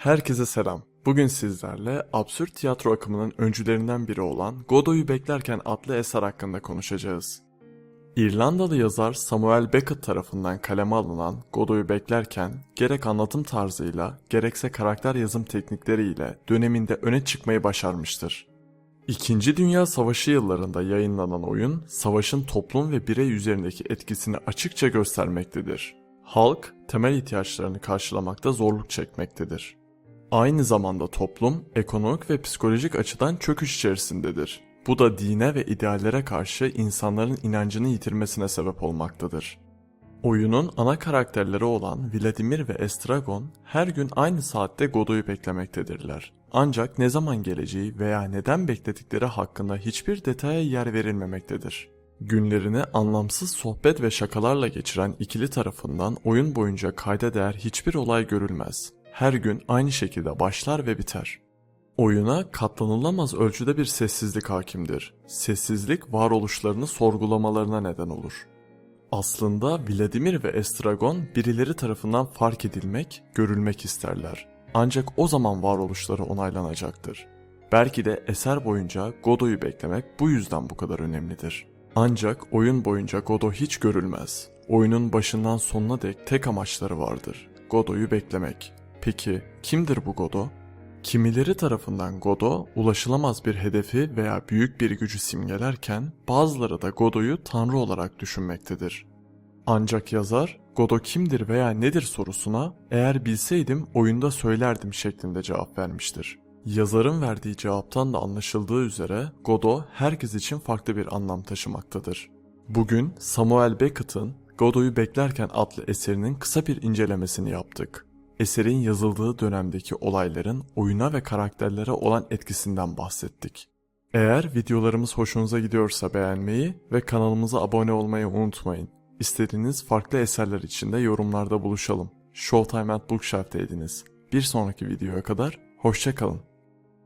Herkese selam. Bugün sizlerle absürt tiyatro akımının öncülerinden biri olan Godot'u Beklerken adlı eser hakkında konuşacağız. İrlandalı yazar Samuel Beckett tarafından kaleme alınan Godot'u Beklerken gerek anlatım tarzıyla gerekse karakter yazım teknikleriyle döneminde öne çıkmayı başarmıştır. İkinci Dünya Savaşı yıllarında yayınlanan oyun, savaşın toplum ve birey üzerindeki etkisini açıkça göstermektedir. Halk, temel ihtiyaçlarını karşılamakta zorluk çekmektedir. Aynı zamanda toplum, ekonomik ve psikolojik açıdan çöküş içerisindedir. Bu da dine ve ideallere karşı insanların inancını yitirmesine sebep olmaktadır. Oyunun ana karakterleri olan Vladimir ve Estragon her gün aynı saatte Godot'u beklemektedirler. Ancak ne zaman geleceği veya neden bekledikleri hakkında hiçbir detaya yer verilmemektedir. Günlerini anlamsız sohbet ve şakalarla geçiren ikili tarafından oyun boyunca kayda değer hiçbir olay görülmez. Her gün aynı şekilde başlar ve biter. Oyuna katlanılamaz ölçüde bir sessizlik hakimdir. Sessizlik varoluşlarını sorgulamalarına neden olur. Aslında Vladimir ve Estragon birileri tarafından fark edilmek, görülmek isterler. Ancak o zaman varoluşları onaylanacaktır. Belki de eser boyunca Godot'u beklemek bu yüzden bu kadar önemlidir. Ancak oyun boyunca Godot hiç görülmez. Oyunun başından sonuna dek tek amaçları vardır. Godot'u beklemek. Peki kimdir bu Godot? Kimileri tarafından Godot ulaşılamaz bir hedefi veya büyük bir gücü simgelerken bazıları da Godot'u tanrı olarak düşünmektedir. Ancak yazar Godot kimdir veya nedir sorusuna eğer bilseydim oyunda söylerdim şeklinde cevap vermiştir. Yazarın verdiği cevaptan da anlaşıldığı üzere Godot herkes için farklı bir anlam taşımaktadır. Bugün Samuel Beckett'ın Godot'u Beklerken adlı eserinin kısa bir incelemesini yaptık. Eserin yazıldığı dönemdeki olayların oyuna ve karakterlere olan etkisinden bahsettik. Eğer videolarımız hoşunuza gidiyorsa beğenmeyi ve kanalımıza abone olmayı unutmayın. İstediğiniz farklı eserler için de yorumlarda buluşalım. Showtime at Bookshelf'teydiniz. Bir sonraki videoya kadar hoşçakalın.